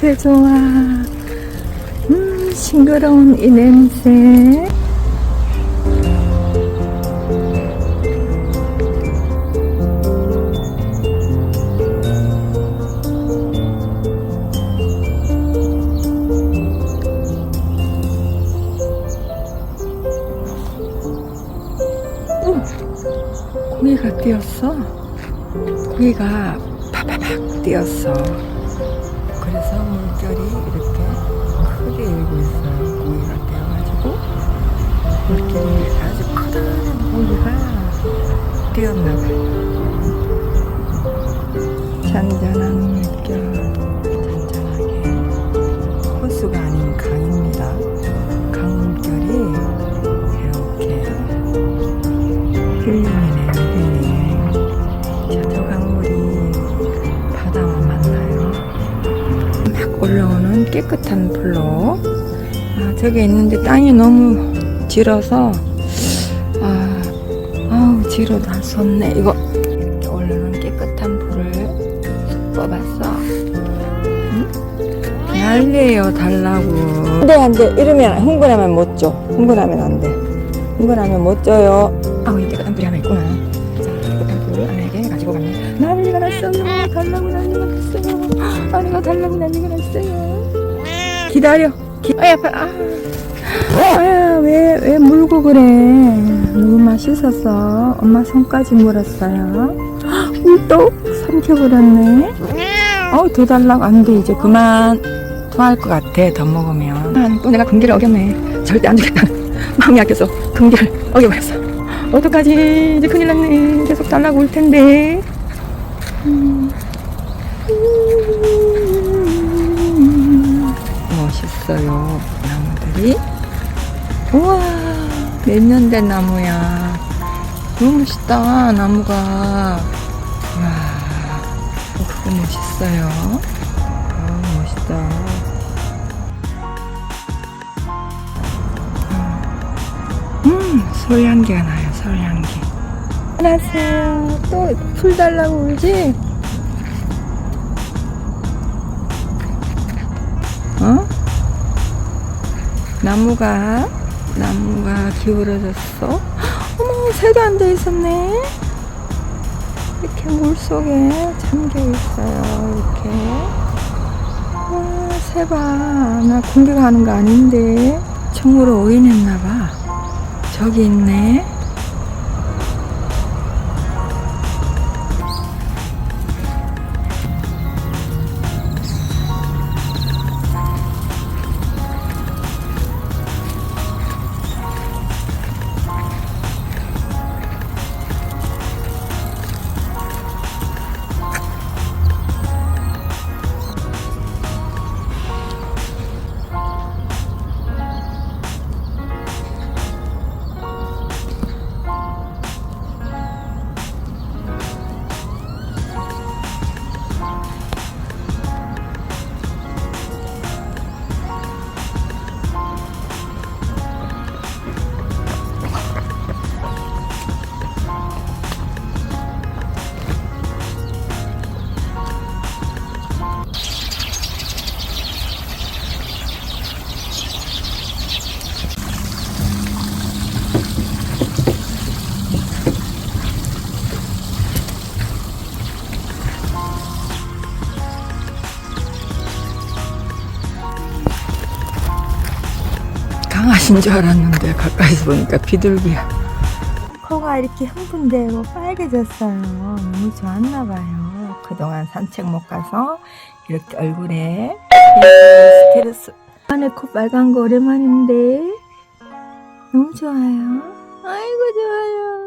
냄새 좋아. 음, 싱그러운 이 냄새. 어, 고기가 뛰었어. 고기가 파파팍 뛰었어. 그래서 물결이 이렇게 크게 일고 있어요. 고기가 뛰어가지고 물결이 아주 커다란 고기가 뛰었나봐요. 잔잔한 물결, 잔잔하게 호수가 아닌 강입니다. 강 물결이 이렇게 힐링이네요, 힐링. 깨끗한 불로. 아, 저기 있는데 땅이 너무 질어서, 아, 아우, 지러 다 섰네. 이거, 이렇게 올라오는 깨끗한 불을 뽑았어. 응? 난리예요, 달라고. 안 돼, 안 돼. 이러면 흥분하면 못 줘. 흥분하면 안 돼. 흥분하면 못 줘요. 아우, 이 깨끗한 불이 하나 있구나. 자, 깨끗한 불 아내에게 가지고 갔네. 난리가 났어요. 달라고 난리가 났어요. 아내가 달라고 난리가 났어요. 기다려. 기... 아야, 아. 아야, 왜, 왜 물고 그래? 너무 맛있어서 엄마 손까지 물었어요. 물도 삼켜버렸네. 어우, 더 달라고. 안 돼, 이제 그만. 토할 것 같아, 더 먹으면. 난 또 내가 금기를 어겼네. 절대 안 주겠다. 마음이 약해서 금기를 어겨버렸어. 어떡하지? 이제 큰일 났네. 계속 달라고 올 텐데. 음. 있어요. 나무들이. 우와, 몇 년 된 나무야. 너무 멋있다, 나무가. 와, 그거 멋있어요. 아, 멋있다. 음, 솔 향기가 나요, 솔 향기. 안녕하세요. 또 풀 달라고 울지? 나무가, 나무가 기울어졌어. 어머, 새도 안 돼 있었네. 이렇게 물 속에 잠겨 있어요. 이렇게. 와, 새 봐. 나 공격하는 거 아닌데. 청으로 오인했나 봐. 저기 있네. 강아지인 줄 알았는데 가까이서 보니까 비둘기야. 코가 이렇게 흥분되고 빨개졌어요. 너무 좋았나 봐요. 그동안 산책 못 가서 이렇게 얼굴에 스트레스. 안에 코 빨간 거 오랜만인데 너무 좋아요. 아이고 좋아요.